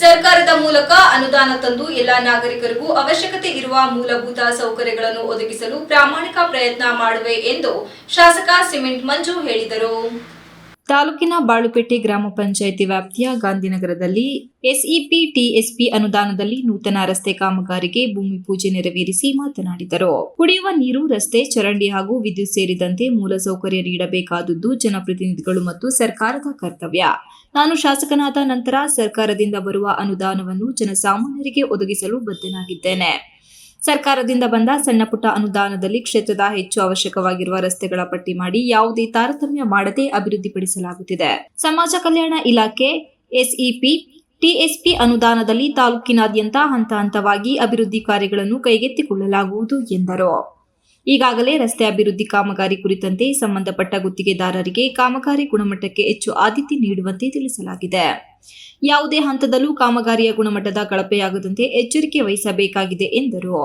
ಸರ್ಕಾರದ ಮೂಲಕ ಅನುದಾನ ತಂದು ಎಲ್ಲ ನಾಗರಿಕರಿಗೂ ಅವಶ್ಯಕತೆ ಇರುವ ಮೂಲಭೂತ ಸೌಕರ್ಯಗಳನ್ನು ಒದಗಿಸಲು ಪ್ರಾಮಾಣಿಕ ಪ್ರಯತ್ನ ಮಾಡುವೆ ಎಂದು ಶಾಸಕ ಸಿಮೆಂಟ್ ಮಂಜು ಹೇಳಿದರು. ತಾಲೂಕಿನ ಬಾಳುಪೇಟೆ ಗ್ರಾಮ ಪಂಚಾಯಿತಿ ವ್ಯಾಪ್ತಿಯ ಗಾಂಧಿನಗರದಲ್ಲಿ ಎಸ್ಇಪಿ, ಟಿಎಸ್ಪಿ ಅನುದಾನದಲ್ಲಿ ನೂತನ ರಸ್ತೆ ಕಾಮಗಾರಿಗೆ ಭೂಮಿ ಪೂಜೆ ನೆರವೇರಿಸಿ ಮಾತನಾಡಿದರು. ಕುಡಿಯುವ ನೀರು, ರಸ್ತೆ, ಚರಂಡಿ ಹಾಗೂ ವಿದ್ಯುತ್ ಸೇರಿದಂತೆ ಮೂಲಸೌಕರ್ಯ ನೀಡಬೇಕಾದದ್ದು ಜನಪ್ರತಿನಿಧಿಗಳು ಮತ್ತು ಸರ್ಕಾರದ ಕರ್ತವ್ಯ. ನಾನು ಶಾಸಕನಾದ ನಂತರ ಸರ್ಕಾರದಿಂದ ಬರುವ ಅನುದಾನವನ್ನು ಜನಸಾಮಾನ್ಯರಿಗೆ ಒದಗಿಸಲು ಬದ್ಧನಾಗಿದ್ದೇನೆ. ಸರ್ಕಾರದಿಂದ ಬಂದ ಸಣ್ಣ ಪುಟ್ಟ ಅನುದಾನದಲ್ಲಿ ಕ್ಷೇತ್ರದ ಹೆಚ್ಚು ಅವಶ್ಯಕವಾಗಿರುವ ರಸ್ತೆಗಳ ಪಟ್ಟಿ ಮಾಡಿ ಯಾವುದೇ ತಾರತಮ್ಯ ಮಾಡದೆ ಅಭಿವೃದ್ಧಿಪಡಿಸಲಾಗುತ್ತಿದೆ. ಸಮಾಜ ಕಲ್ಯಾಣ ಇಲಾಖೆ ಎಸ್ಇಪಿ ಟಿಎಸ್ಪಿ ಅನುದಾನದಲ್ಲಿ ತಾಲೂಕಿನಾದ್ಯಂತ ಹಂತ ಹಂತವಾಗಿ ಅಭಿವೃದ್ಧಿ ಕಾರ್ಯಗಳನ್ನು ಕೈಗೆತ್ತಿಕೊಳ್ಳಲಾಗುವುದು ಎಂದರು. ಈಗಾಗಲೇ ರಸ್ತೆ ಅಭಿವೃದ್ಧಿ ಕಾಮಗಾರಿ ಕುರಿತಂತೆ ಸಂಬಂಧಪಟ್ಟ ಗುತ್ತಿಗೆದಾರರಿಗೆ ಕಾಮಗಾರಿ ಗುಣಮಟ್ಟಕ್ಕೆ ಹೆಚ್ಚು ಆದ್ಯತೆ ನೀಡುವಂತೆ ತಿಳಿಸಲಾಗಿದೆ. ಯಾವುದೇ ಹಂತದಲ್ಲೂ ಕಾಮಗಾರಿಯ ಗುಣಮಟ್ಟದ ಕಳಪೆಯಾಗದಂತೆ ಎಚ್ಚರಿಕೆ ವಹಿಸಬೇಕಾಗಿದೆ ಎಂದರು.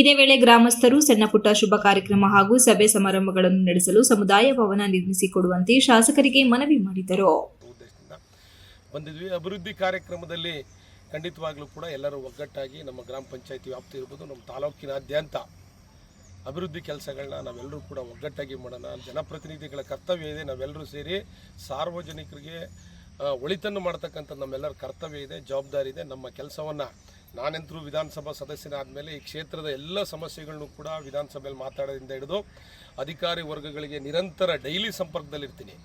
ಇದೇ ವೇಳೆ ಗ್ರಾಮಸ್ಥರು ಸಣ್ಣಪುಟ್ಟ ಶುಭ ಕಾರ್ಯಕ್ರಮ ಹಾಗೂ ಸಭೆ ಸಮಾರಂಭಗಳನ್ನು ನಡೆಸಲು ಸಮುದಾಯ ಭವನ ನಿರ್ಮಿಸಿಕೊಡುವಂತೆ ಶಾಸಕರಿಗೆ ಮನವಿ ಮಾಡಿದರು. ಬಂದಿದ್ವಿ. ಅಭಿವೃದ್ಧಿ ಕಾರ್ಯಕ್ರಮದಲ್ಲಿ ಖಂಡಿತವಾಗ್ಲೂ ಕೂಡ ಎಲ್ಲರೂ ಒಗ್ಗಟ್ಟಾಗಿ ನಮ್ಮ ಗ್ರಾಮ ಪಂಚಾಯತಿ ವ್ಯಾಪ್ತಿ ಇರ್ಬೋದು, ನಮ್ಮ ತಾಲೂಕಿನಾದ್ಯಂತ ಅಭಿವೃದ್ಧಿ ಕೆಲಸಗಳನ್ನ ನಾವೆಲ್ಲರೂ ಕೂಡ ಒಗ್ಗಟ್ಟಾಗಿ ಮಾಡೋಣ. ಜನಪ್ರತಿನಿಧಿಗಳ ಕರ್ತವ್ಯ ಇದೆ ನಾವೆಲ್ಲರೂ ಸೇರಿ ಸಾರ್ವಜನಿಕರಿಗೆ ಒಳಿತನ್ನು ಮಾಡ್ತಕ್ಕಂಥ ನಮ್ಮೆಲ್ಲರ ಕರ್ತವ್ಯ ಇದೆ, ಜವಾಬ್ದಾರಿ ಇದೆ. ನಮ್ಮ ಕೆಲಸವನ್ನು ನಾನೆಂತರೂ ವಿಧಾನಸಭಾ ಸದಸ್ಯನಾದಮೇಲೆ ಈ ಕ್ಷೇತ್ರದ ಎಲ್ಲ ಸಮಸ್ಯೆಗಳನ್ನು ಕೂಡ ವಿಧಾನಸಭೆಯಲ್ಲಿ ಮಾತಾಡೋದ್ರಿಂದ ಹಿಡಿದು ಅಧಿಕಾರಿ ವರ್ಗಗಳಿಗೆ ನಿರಂತರ ಡೈಲಿ ಸಂಪರ್ಕದಲ್ಲಿರ್ತೀನಿ.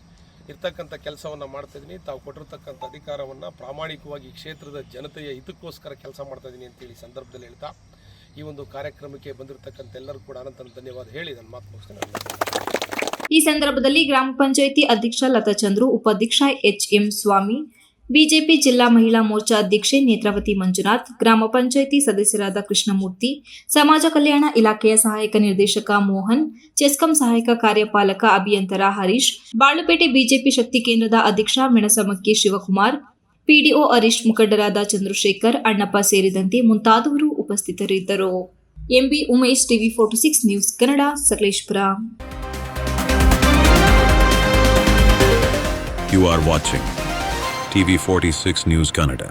ಇರ್ತಕ್ಕಂಥ ಕೆಲಸವನ್ನು ಮಾಡ್ತಾಯಿದ್ದೀನಿ ತಾವು ಕೊಟ್ಟಿರ್ತಕ್ಕಂಥ ಅಧಿಕಾರವನ್ನು ಪ್ರಾಮಾಣಿಕವಾಗಿ ಕ್ಷೇತ್ರದ ಜನತೆಯ ಹಿತಕ್ಕೋಸ್ಕರ ಕೆಲಸ ಮಾಡ್ತಾಯಿದ್ದೀನಿ ಅಂತೇಳಿ ಸಂದರ್ಭದಲ್ಲಿ ಹೇಳ್ತಾ ಈ ಒಂದು ಕಾರ್ಯಕ್ರಮಕ್ಕೆ ಬಂದಿರತಕ್ಕಂಥ ಎಲ್ಲರೂ ಕೂಡ ಅನಂತ ಧನ್ಯವಾದ ಹೇಳಿ ನನ್ನ ಮಾತು ಮುಗಿಸ್ತೇನೆ. ಈ ಸಂದರ್ಭದಲ್ಲಿ ಗ್ರಾಮ ಪಂಚಾಯಿತಿ ಅಧ್ಯಕ್ಷ ಲತಾ ಚಂದ್ರು, ಉಪಾಧ್ಯಕ್ಷ ಎಚ್ ಎಂ ಸ್ವಾಮಿ, ಬಿಜೆಪಿ ಜಿಲ್ಲಾ ಮಹಿಳಾ ಮೋರ್ಚಾ ಅಧ್ಯಕ್ಷೆ ನೇತ್ರಾವತಿ ಮಂಜುನಾಥ್, ಗ್ರಾಮ ಪಂಚಾಯಿತಿ ಸದಸ್ಯರಾದ ಕೃಷ್ಣಮೂರ್ತಿ, ಸಮಾಜ ಕಲ್ಯಾಣ ಇಲಾಖೆಯ ಸಹಾಯಕ ನಿರ್ದೇಶಕ ಮೋಹನ್, ಚೆಸ್ಕಂ ಸಹಾಯಕ ಕಾರ್ಯಪಾಲಕ ಅಭಿಯಂತರ ಹರೀಶ್, ಬಾಳುಪೇಟೆ ಬಿಜೆಪಿ ಶಕ್ತಿ ಕೇಂದ್ರದ ಅಧ್ಯಕ್ಷ ಮೆಣಸಮಕ್ಕಿ ಶಿವಕುಮಾರ್, ಪಿಡಿಒ ಹರೀಶ್ ಮುಖಂಡರಾದ ಚಂದ್ರಶೇಖರ್, ಅಣ್ಣಪ್ಪ ಸೇರಿದಂತೆ ಮುಂತಾದವರು ಉಪಸ್ಥಿತರಿದ್ದರು M B Umesh TV forty six news Kannada, Sakleshpur You are watching TV46 News Kannada.